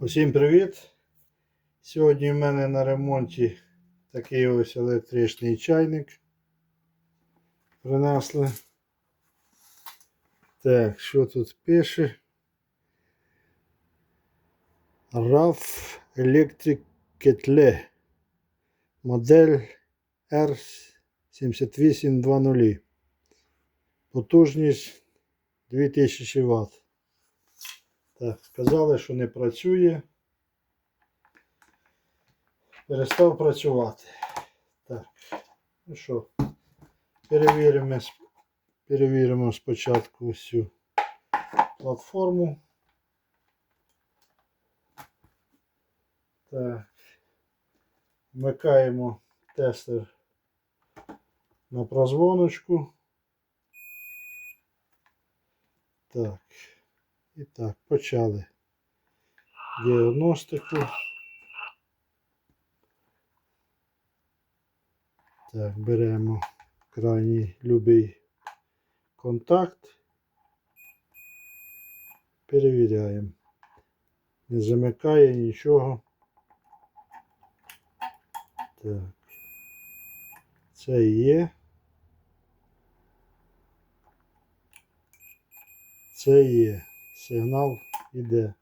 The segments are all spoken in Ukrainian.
Усім привіт! Сьогодні в мене на ремонті такий ось електричний чайник. Принесли. Так, що тут пише? RAF Electric Kettle. Модель R7820. Потужність 2000 Вт. Так, сказали, що не працює. Перестав працювати. Так, ну що, перевіримо, перевіримо спочатку всю платформу. Так. Вмикаємо тестер на прозвоночку. Так. І так, почали діагностику. Так, беремо крайній любий контакт. Перевіряємо. Не замикає нічого. Так. Це є. Це є. Сигнал іде.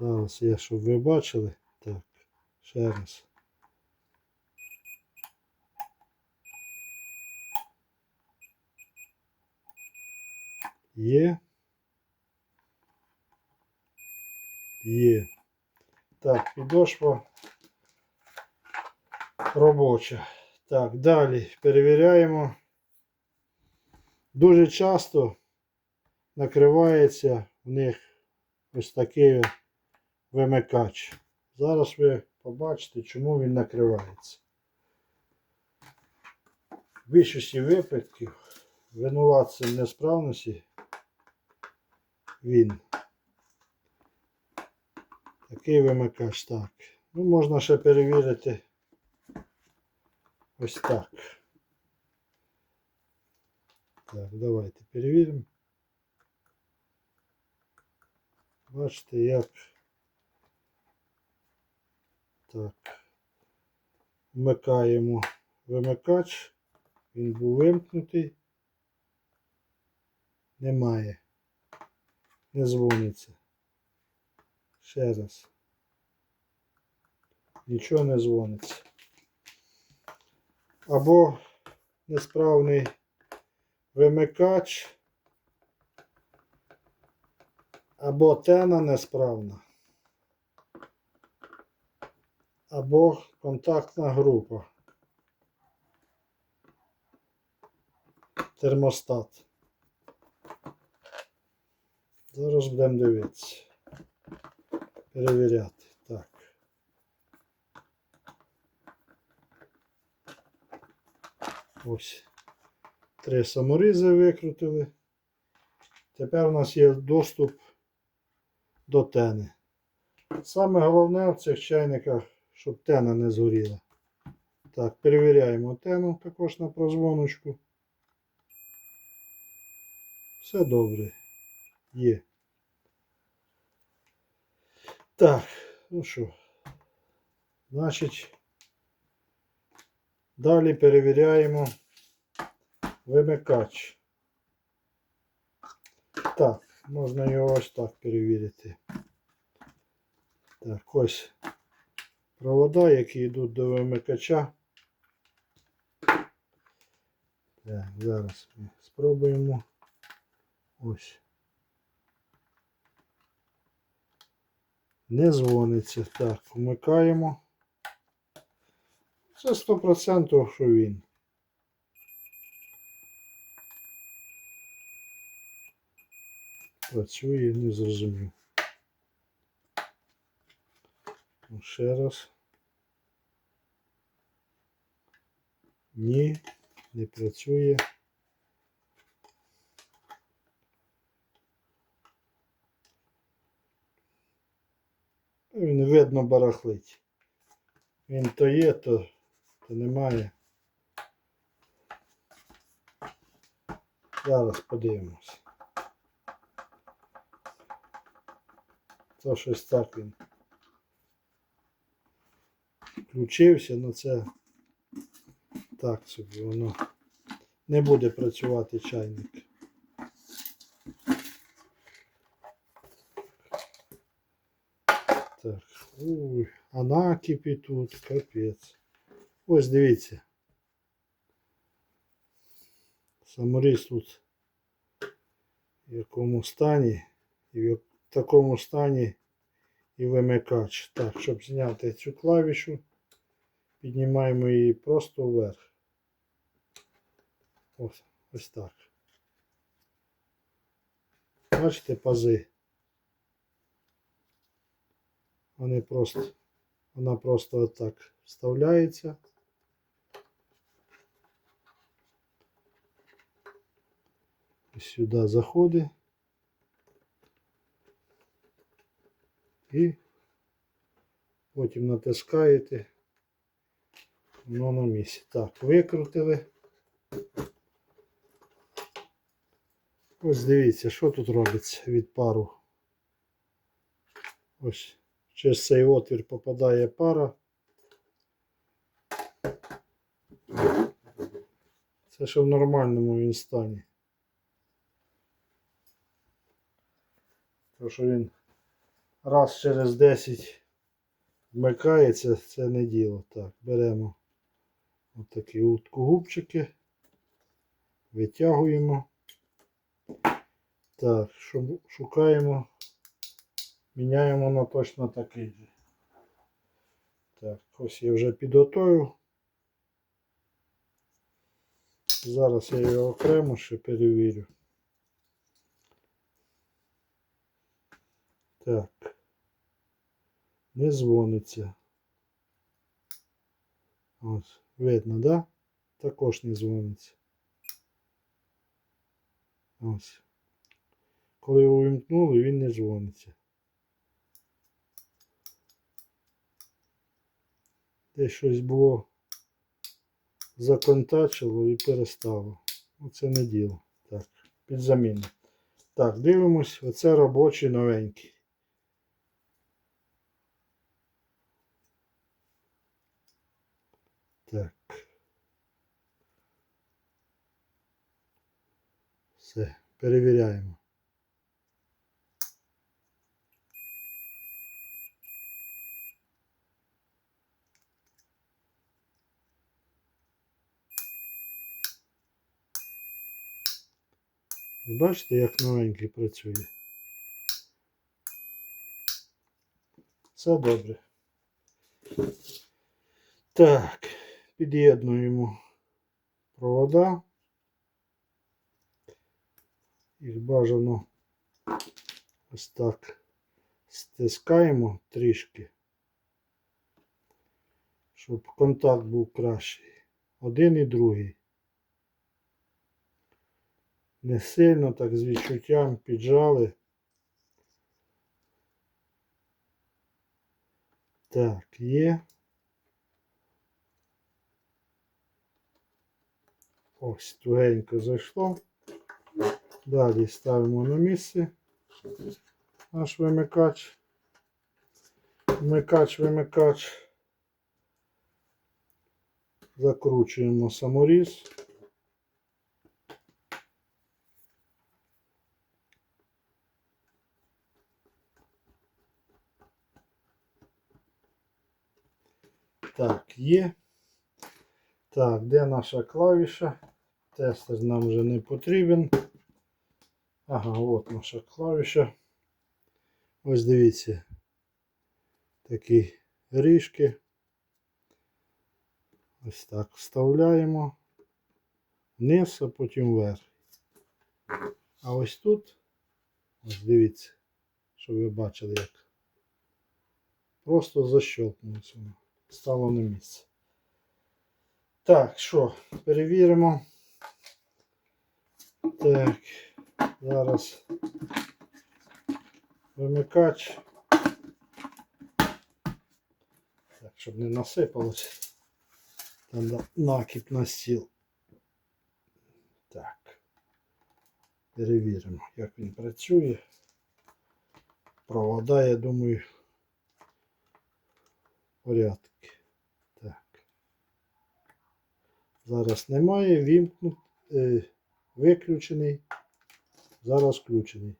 Зараз я, щоб ви бачили. Так, ще раз. Є. Є. Так, підошва робоча. Так, далі перевіряємо. Дуже часто накривається в них ось такий вимикач. Зараз ви побачите, чому він накривається. В більшості випадків винуватцем несправності він. Такий вимикач так. Ну, можна ще перевірити ось так. Так, давайте перевіримо. Бачите, як так. Вмикаємо вимикач. Він був вимкнутий. Немає. Не дзвониться. Ще раз. Нічого не дзвониться. Або несправний вимикач. Або тена несправна. Або контактна група. Термостат. Зараз будемо дивитися. Перевіряти. Так. Ось. Три саморізи викрутили. Тепер у нас є доступ до тени. Саме головне в цих чайниках, щоб тена не згоріла. Так, перевіряємо тену також на прозвоночку. Все добре. Є. Так, ну що. Значить, далі перевіряємо вимикач. Так, можна його ось так перевірити. Так, ось провода, які йдуть до вимикача. Так, зараз ми спробуємо. Ось. Не дзвониться. Так, вмикаємо. Це 100% що він. Працює, не зрозумів. Ну, Ще раз. Ні, не працює. Він видно барахлить. Він то є, то, то немає. Зараз подивимось. То щось так він включився, але це так собі воно не буде працювати чайник. Так, ой, а накипі тут, капець. Ось дивіться. Саморіз тут в якому стані, і в такому стані і вимикач. Так, щоб зняти цю клавішу, піднімаємо її просто вверх. Ось, ось так. Бачите, пази. Вони просто, вона просто отак вставляється. І сюди заходить. І потім натискаєте. Воно на місці. Так, викрутили. Ось дивіться, що тут робиться від пару. Ось через цей отвір попадає пара. Це ще в нормальному він стані. Тому що він раз через 10 вмикається, це не діло. Так, беремо отакі уткогубчики, витягуємо. Так, шу- шукаємо, міняємо на точно такий. Так, ось я вже підготую. Зараз я його окремо ще перевірю. Так. Не дзвониться. Ось, видно, да? Також не дзвониться. Ось. Коли його увімкнули, він не дзвониться. Десь щось було законтачило і перестало. Оце не діло. Так, під заміну. Так, дивимось, оце робочий новенький. Так. Все, перевіряємо. Бачите, як новенький працює. Все добре. Так, під'єднуємо провода. Їх бажано ось так стискаємо трішки, щоб контакт був кращий. Один і другий. Не сильно так з відчуттям піджали. Так, є. Ось тугенько зайшло. Далі ставимо на місце наш вимикач. Вмикач, вимикач. Закручуємо саморіз. Так, є. Так, де наша клавіша? Тестер нам вже не потрібен. Ага, от наша клавіша. Ось дивіться. Такі ріжки. Ось так вставляємо вниз, а потім вверх. А ось тут, ось дивіться, щоб ви бачили як. Просто защелкнулося. Стало на місце. Так, що, перевіримо. Так, зараз вимикач. Так, щоб не насипалось. Там накіп на стіл. Так. Перевіримо, як він працює. Провода, я думаю, в порядку. Так. Зараз немає, вімкнут, е, виключений. Зараз включений.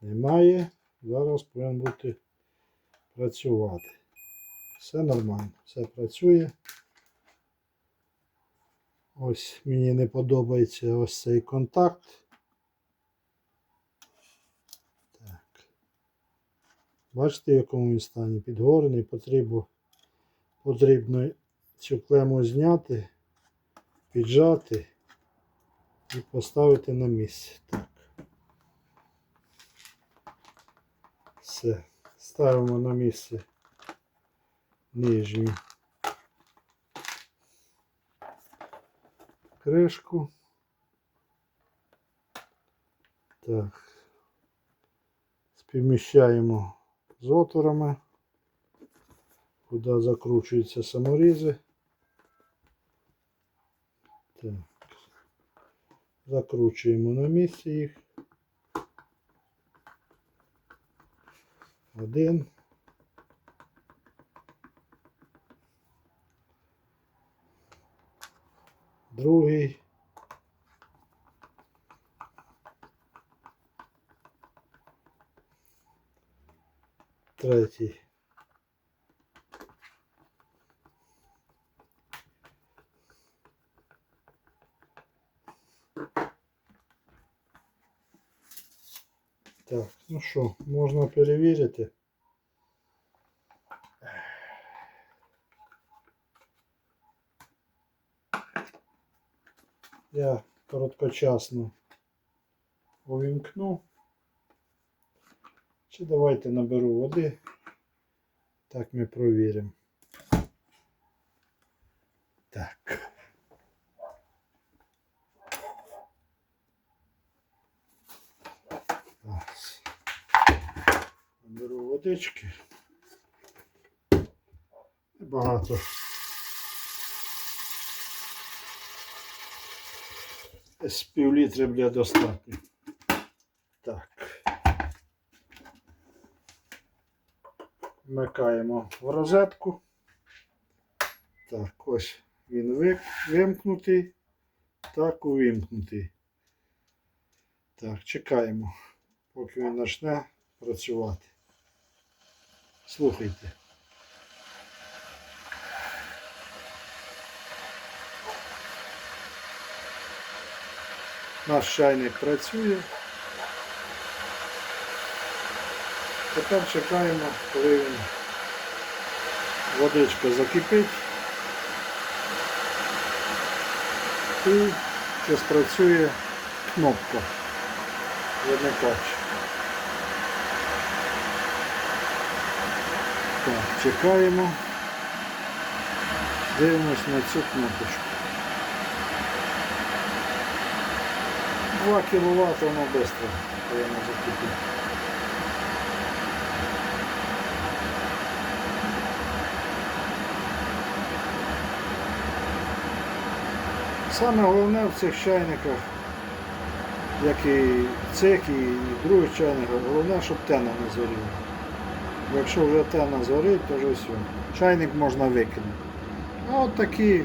Немає. Зараз повинен бути працювати. Все нормально, все працює. Ось мені не подобається ось цей контакт. Так. Бачите, в якому він стані підгорений, потрібно, потрібно цю клему зняти, піджати і поставити на місце. Так. Все. Ставимо на місце нижню кришку. Так. Співміщаємо з отворами, куди закручуються саморізи. Так. Закручуємо на місці їх. Один. Другий. Третій. Так, ну що, можна перевірити. Я короткочасно увімкну. Чи давайте наберу води. Так ми провіримо. Так. Ось. Водички. Багато. З пів літри буде достатньо. Так. Вмикаємо в розетку. Так, ось він ви- вимкнутий. Так, увімкнутий. Так, чекаємо, поки він почне працювати. Слухайте. Наш чайник працює. Тепер чекаємо, коли він водичка закипить. І чи спрацює кнопка вимикач. Так, чекаємо. Дивимось на цю кнопочку. 2 кВт воно швидко повинно закипіти. Саме головне в цих чайниках, як і цих, і в других чайниках, головне, щоб тена не згоріла. Якщо вже тена згорить, то вже все. Чайник можна викинути. А от такі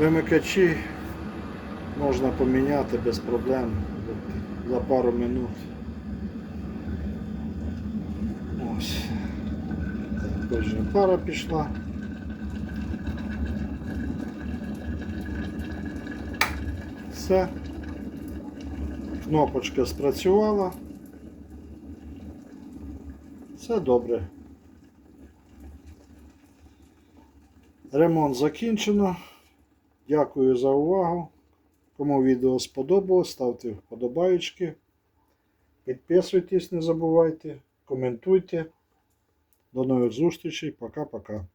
вимикачі можна поміняти без проблем за пару минут. Ось. Вже пара пішла. Все. Кнопочка спрацювала. Все добре. Ремонт закінчено. Дякую за увагу. Кому відео сподобалось, ставте вподобаючки. Підписуйтесь, не забувайте, коментуйте. До нових зустрічей. Пока-пока.